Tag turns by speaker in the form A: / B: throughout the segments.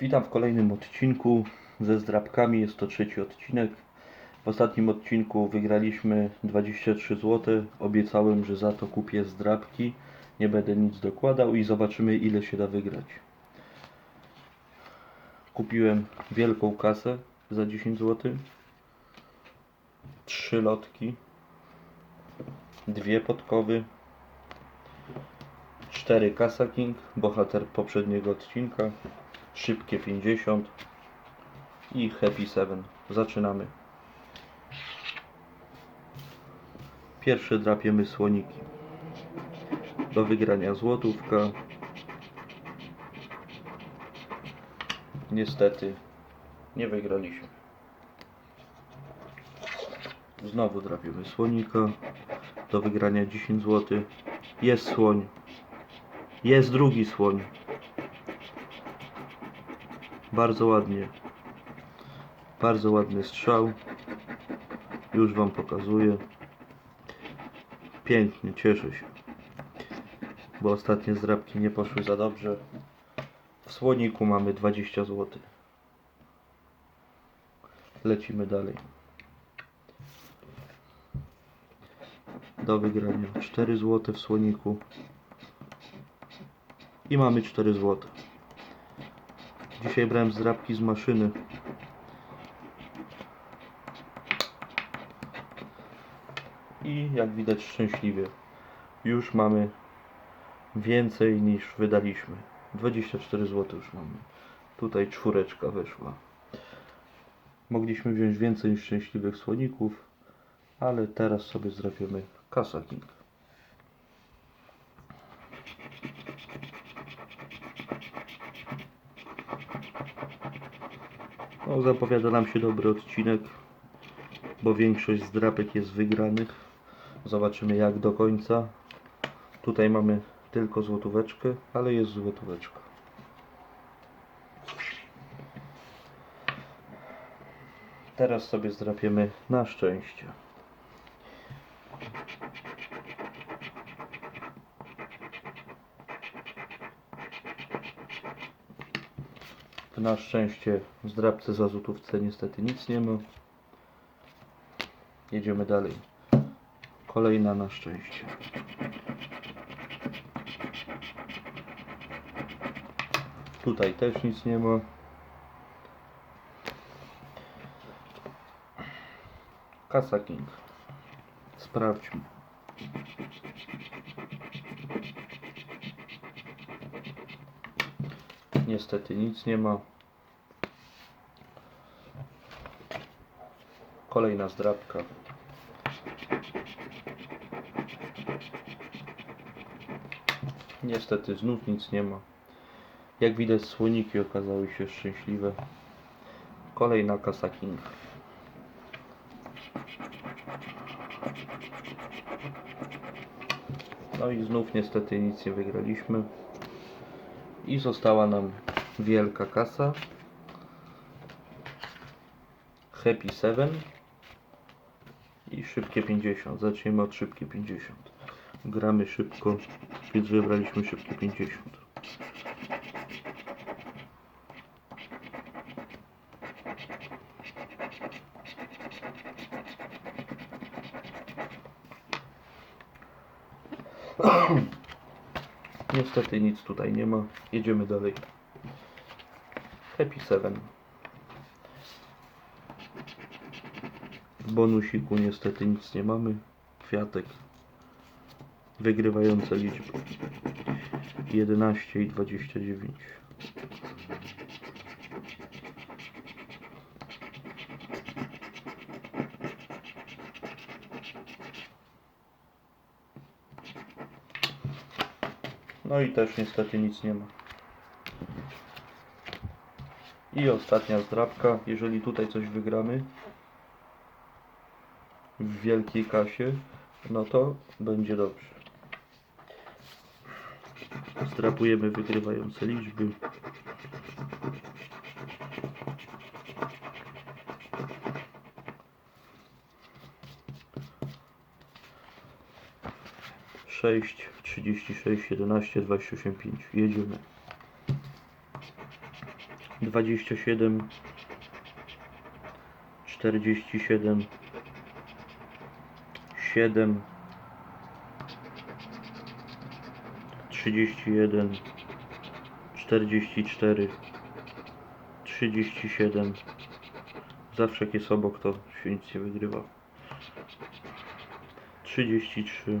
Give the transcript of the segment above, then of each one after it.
A: Witam w kolejnym odcinku ze zdrabkami. Jest to trzeci odcinek. W ostatnim odcinku wygraliśmy 23 zł. Obiecałem, że za to kupię zdrabki. Nie będę nic dokładał i zobaczymy ile się da wygrać. Kupiłem wielką kasę za 10 zł. Trzy lotki. Dwie podkowy. Cztery Kasa King, bohater poprzedniego odcinka. Szybkie 50 i Happy 7. Zaczynamy. Pierwsze drapiemy słoniki. Do wygrania złotówka. Niestety nie wygraliśmy. Znowu drapiemy słonika. Do wygrania 10 zł. Jest słoń. Jest drugi słoń. Bardzo ładnie. Bardzo ładny strzał. Już Wam pokazuję. Pięknie, cieszę się. Bo ostatnie zdrabki nie poszły za dobrze. W słoniku mamy 20 zł. Lecimy dalej. Do wygrania 4 zł w słoniku. I mamy 4 zł. Dzisiaj brałem zdrabki z maszyny. I jak widać szczęśliwie. Już mamy więcej niż wydaliśmy. 24 zł już mamy. Tutaj czwóreczka weszła. Mogliśmy wziąć więcej niż szczęśliwych słoników, ale teraz sobie zrobimy Kasa King. Zapowiada nam się dobry odcinek, bo większość zdrapek jest wygranych. Zobaczymy jak do końca. Tutaj mamy tylko złotóweczkę, ale jest złotóweczka. Teraz sobie zdrapiemy na szczęście. Na szczęście w zdrabce złotówce niestety nic nie ma. Jedziemy dalej. Kolejna na szczęście. Tutaj też nic nie ma. Kasa King. Sprawdźmy. Niestety nic nie ma. Kolejna zdrabka. Niestety znów nic nie ma. Jak widać słoniki okazały się szczęśliwe. Kolejna kasa King. No i znów niestety nic nie wygraliśmy. I została nam wielka kasa. Happy 7 i szybkie 50. Zaczniemy od szybkie 50. Gramy szybko, więc wybraliśmy szybkie 50. Niestety nic tutaj nie ma. Jedziemy dalej. Happy 7. W bonusiku niestety nic nie mamy. Kwiatek. Wygrywające liczby. 11 i 29. No i też niestety nic nie ma. I ostatnia zdrabka. Jeżeli tutaj coś wygramy w wielkiej kasie, no to będzie dobrze. Zdrapujemy wygrywające liczby. Sześć, trzydzieści sześć, jedenaście, dwadzieścia osiem, pięć. Jedziemy. 27 47 7 31 44 37 Zawsze jak jest obok to się nic nie wygrywa 33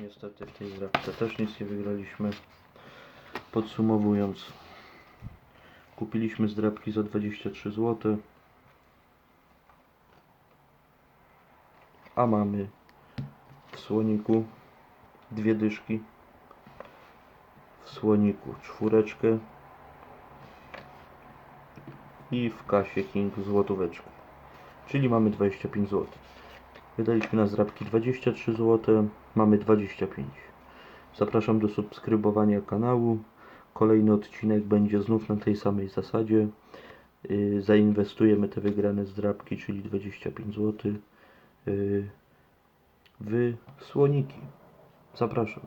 A: Niestety w tej zdrabce też nic nie wygraliśmy. Podsumowując, kupiliśmy zdrabki za 23 zł, a mamy w słoniku dwie dyszki, w słoniku czwóreczkę i w kasie King złotóweczkę, czyli mamy 25 zł. Wydaliśmy na zdrabki 23 zł, mamy 25. Zapraszam do subskrybowania kanału. Kolejny odcinek będzie znów na tej samej zasadzie. Yy, Zainwestujemy te wygrane zdrabki, czyli 25 zł, yy, w słoniki. Zapraszam.